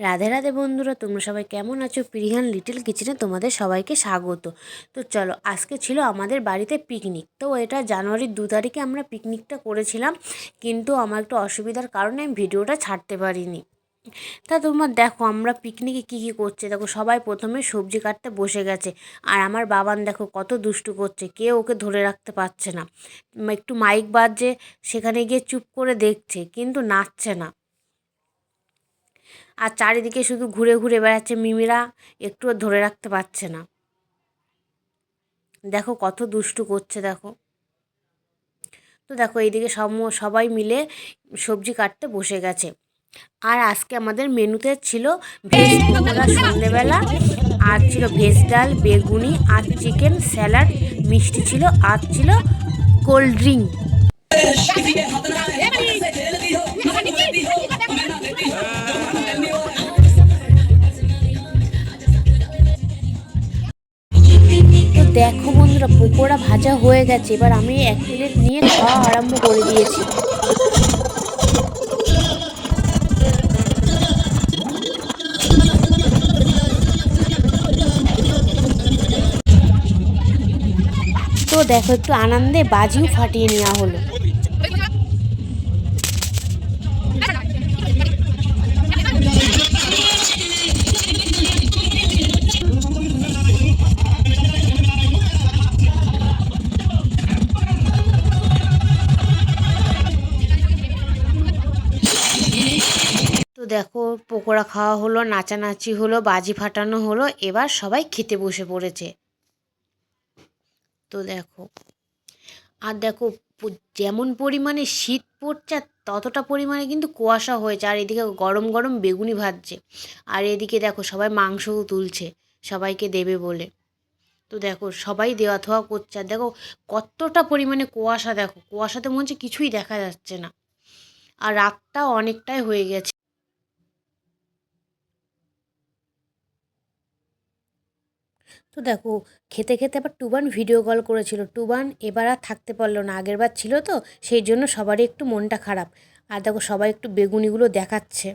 রাধে রাধে বন্ধুরা, তোমরা সবাই কেমন আছো? প্রিহান লিটল কিচেনে তোমাদের সবাইকে স্বাগত। তো চলো, আজকে ছিল আমাদের বাড়িতে পিকনিক তো এটা জানুয়ারির দু তারিখে আমরা পিকনিকটা করেছিলাম, কিন্তু আমার একটু অসুবিধার কারণে আমি ভিডিওটা ছাড়তে পারিনি। তা তোমার দেখো, আমরা পিকনিকে কী কী করছে? দেখো, সবাই প্রথমে সবজি কাটতে বসে গেছে। আর আমার বাবান দেখো, কত দুষ্টু করছে, কেউ ওকে ধরে রাখতে পারছে না। একটু মাইক বাজছে, সেখানে গিয়ে চুপ করে দেখছে, কিন্তু নাচছে না। আর চারিদিকে শুধু ঘুরে ঘুরে বেড়াচ্ছে মিমিরা, একটুও ধরে রাখতে পারছে না। দেখো কত দুষ্টু করছে, দেখো। তো দেখো এইদিকে সব, সবাই মিলে সবজি কাটতে বসে গেছে। আর আজকে আমাদের মেনুতে ছিল ভেজ পকোড়া সন্ধেবেলা, আর ছিল ভেজ ডাল, বেগুনি আর চিকেন স্যালাড, মিষ্টি ছিল আর ছিল কোল্ড ড্রিঙ্ক। দেখো বন্ধুরা, পকোড়া ভাজা হয়ে গেছে। এবার আমি এক প্লেট নিয়ে খাওয়া আরম্ভ করে দিয়েছি। তো দেখো, একটু আনন্দে বাজিও ফাটিয়ে নেওয়া হলো। তো দেখো, পকোড়া খাওয়া হলো, নাচানাচি হলো, বাজি ফাটানো হলো, এবার সবাই খেতে বসে পড়েছে। তো দেখো, আর দেখো যেমন পরিমাণে শীত পড়ছে ততটা পরিমাণে কিন্তু কুয়াশা হয়েছে, আর এদিকে গরম গরম বেগুনি ভাজছে। আর এদিকে দেখো, সবাই মাংসও তুলছে, সবাইকে দেবে বলে। তো দেখো, সবাই দেওয়া থোয়া করছে, আর দেখো, কতটা পরিমাণে কুয়াশা, দেখো, কুয়াশাতে মনে হচ্ছে কিছুই দেখা যাচ্ছে না। আর রাতটা অনেকটাই হয়ে গেছে। তো দেখো, খেতে খেতে আবার টুবান ভিডিও কল করেছিল। টুবান এবার আর থাকতে পারল না, আগের বার ছিল তো, সেই জন্য সবারই একটু মনটা খারাপ। আর দেখো, সবাই একটু বেগুনিগুলো দেখাচ্ছে।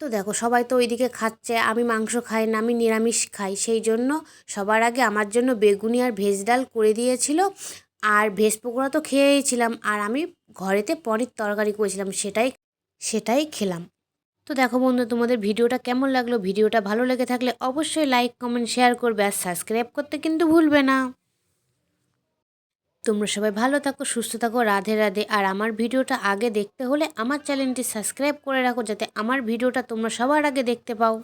তো দেখো, সবাই তো ওইদিকে খাচ্ছে, আমি মাংস খাই না, আমি নিরামিষ খাই। সেই জন্য সবার আগে আমার জন্য বেগুনি আর ভেজ ডাল করে দিয়েছিল। আর ভেজ পকোড়া তো খেয়েছিলাম আর আমি ঘরেতে পনির তরকারি করেছিলাম, সেটাই সেটাই খেলাম। তো দেখো বন্ধু, তোমাদের ভিডিওটা কেমন লাগল? ভিডিওটা ভালো লেগে থাকলে অবশ্যই লাইক কমেন্ট শেয়ার করবে আর সাবস্ক্রাইব করতে কিন্তু ভুলবে না। তোমরা সবাই ভালো থাকো, সুস্থ থাকো, রাধে রাধে। আর আমার ভিডিওটা আগে দেখতে হলে আমার চ্যানেলটি সাবস্ক্রাইব করে রাখো যাতে আমার ভিডিওটা তোমরা সবার আগে দেখতে পাও।